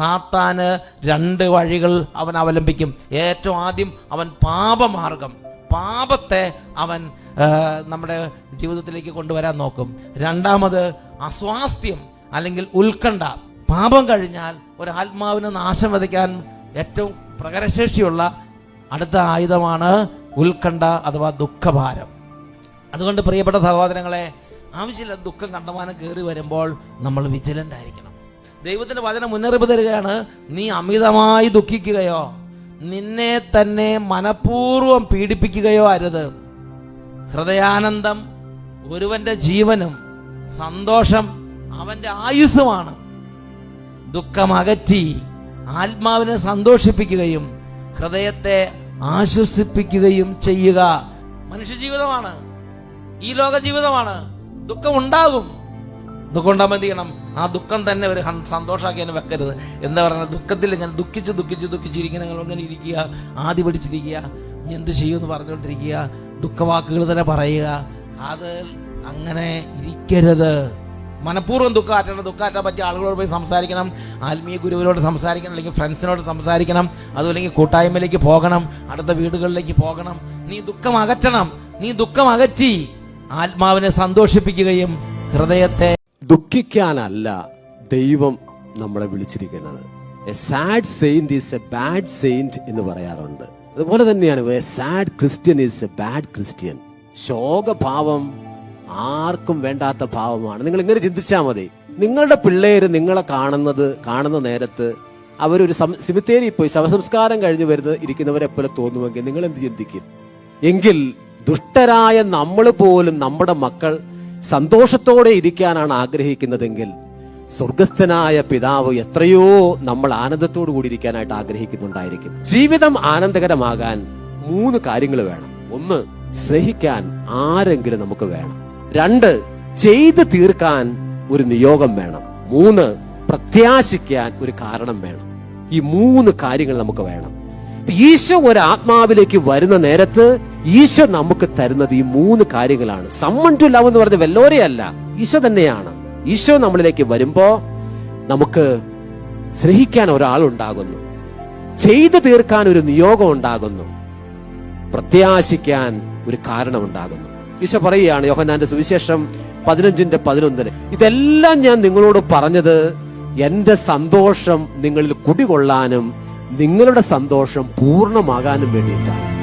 സാത്താന് രണ്ട് വഴികൾ അവൻ അവലംബിക്കും. ഏറ്റവും ആദ്യം അവൻ പാപമാർഗം. പാപത്തെ അവൻ നമ്മുടെ ജീവിതത്തിലേക്ക് കൊണ്ടുവരാൻ നോക്കും. രണ്ടാമത് അസ്വാസ്ഥ്യം അല്ലെങ്കിൽ ഉത്കണ്ഠ. പാപം കഴിഞ്ഞാൽ ഒരു ആത്മാവിന് നാശം വധിക്കാൻ ഏറ്റവും പ്രകരശേഷിയുള്ള അടുത്ത ആയുധമാണ് ഉത്കണ്ഠ അഥവാ ദുഃഖഭാരം. അതുകൊണ്ട് പ്രിയപ്പെട്ട സഹോദരങ്ങളെ ആവശ്യമില്ല ദുഃഖം കണ്ടമാനം കയറി വരുമ്പോൾ നമ്മൾ വിജിലന്റ് ആയിരിക്കണം ദൈവത്തിന്റെ വചനം മുന്നറിയിപ്പ് തരികയാണ്. നീ അമിതമായി ദുഃഖിക്കുകയോ നിന്നെ തന്നെ മനഃപൂർവം പീഡിപ്പിക്കുകയോ അരുത്. ഹൃദയാനന്ദം ഒരുവന്റെ ജീവനും സന്തോഷം അവന്റെ ആയുസ്സുമാണ്. ദുഃഖം അകറ്റി ആത്മാവിനെ സന്തോഷിപ്പിക്കുകയും ഹൃദയത്തെ ആശ്വസിപ്പിക്കുകയും ചെയ്യുക മനുഷ്യജീവിതമാണ് ഈ ലോക ജീവിതമാണ്. ദുഃഖം ഉണ്ടാകും. ഉണ്ടാകുമ്പോൾ എന്ത് ചെയ്യണം? ആ ദുഃഖം തന്നെ ഒരു സന്തോഷമാക്കി തന്നെ വെക്കരുത്. എന്ന് പറയുക ദുഃഖത്തിൽ ഇങ്ങനെ ദുഃഖിച്ച് ദുഃഖിച്ച് ദുഃഖിച്ചിരിക്കുന്ന നിങ്ങൾ ഇങ്ങനെ ഇരിക്കുക ആദ്യ പിടിച്ചിരിക്കുക ഇനി എന്ത് ചെയ്യുമെന്ന് പറഞ്ഞുകൊണ്ടിരിക്കുക ദുഃഖവാക്കുകൾ തന്നെ പറയുക. അത് അങ്ങനെ ഇരിക്കരുത്. മനഃപൂർവം ദുഃഖമാറ്റണം ദുഃഖമാറ്റാൻ പറ്റിയ ആളുകളോട് പോയി സംസാരിക്കണം. ആത്മീയ ഗുരുവിനോട് സംസാരിക്കണം. അല്ലെങ്കിൽ ഫ്രണ്ട്സിനോട് സംസാരിക്കണം. അതുമല്ലെങ്കിൽ കൂട്ടായ്മയിലേക്ക് പോകണം. അടുത്ത വീടുകളിലേക്ക് പോകണം. നീ ദുഃഖം അകറ്റണം. നീ ദുഃഖം അകറ്റി ആത്മാവിനെ സന്തോഷിപ്പിക്കുകയും ഹൃദയത്തെ ദുഃഖിക്കാനല്ല ദൈവം നമ്മളെ വിളിച്ചിരിക്കുന്നത്. A sad saint is a bad saint എന്ന് പറയാറുണ്ട്. അതുപോലെ തന്നെയാണ് a sad Christian is a bad Christian ശോകഭാവം ആർക്കും വേണ്ടാത്ത ഭാവമാണ്. നിങ്ങൾ ഇങ്ങനെ ചിന്തിച്ചാൽ മതി. നിങ്ങളുടെ പിള്ളേർ നിങ്ങളെ കാണുന്നത് കാണുന്ന നേരത്ത് അവരൊരു സിമിത്തേരി പോയി ശവസംസ്കാരം കഴിഞ്ഞ് വരുന്ന ഇരിക്കുന്നവരെ പോലെ തോന്നുമെങ്കിൽ നിങ്ങൾ എന്ത് ചിന്തിക്കും? എങ്കിൽ ദുഷ്ടരായ നമ്മൾ പോലും നമ്മുടെ മക്കൾ സന്തോഷത്തോടെ ഇരിക്കാനാണ് ആഗ്രഹിക്കുന്നതെങ്കിൽ സ്വർഗസ്ഥനായ പിതാവ് എത്രയോ നമ്മൾ ആനന്ദത്തോടു കൂടി ഇരിക്കാനായിട്ട് ആഗ്രഹിക്കുന്നുണ്ടായിരിക്കും. ജീവിതം ആനന്ദകരമാകാൻ മൂന്ന് കാര്യങ്ങൾ വേണം. ഒന്ന് സ്നേഹിക്കാൻ ആരെങ്കിലും നമുക്ക് വേണം. രണ്ട് ചെയ്തു തീർക്കാൻ ഒരു നിയോഗം വേണം. മൂന്ന് പ്രത്യാശിക്കാൻ ഒരു കാരണം വേണം. ഈ മൂന്ന് കാര്യങ്ങൾ നമുക്ക് വേണം. ഈശോ ഒരു ആത്മാവിലേക്ക് വരുന്ന നേരത്ത് ഈശോ നമുക്ക് തരുന്നത് ഈ മൂന്ന് കാര്യങ്ങളാണ്. സമ്മൺ ടു ലവ് എന്ന് പറഞ്ഞ വല്ലോരെയല്ല ഈശോ തന്നെയാണ്. ഈശോ നമ്മളിലേക്ക് വരുമ്പോ നമുക്ക് സ്നേഹിക്കാൻ ഒരാളുണ്ടാകുന്നു. ചെയ്തു തീർക്കാൻ ഒരു നിയോഗം ഉണ്ടാകുന്നു. പ്രത്യാശിക്കാൻ ഒരു കാരണം ഉണ്ടാകുന്നു ഈശോ പറയുകയാണ് യോഹനാന്റെ സുവിശേഷം പതിനഞ്ചിന്റെ പതിനൊന്നിന് ഇതെല്ലാം ഞാൻ നിങ്ങളോട് പറഞ്ഞത് എന്റെ സന്തോഷം നിങ്ങളിൽ കുടികൊള്ളാനും നിങ്ങളുടെ സന്തോഷം പൂർണമാകാനും വേണ്ടിയിട്ടാണ്.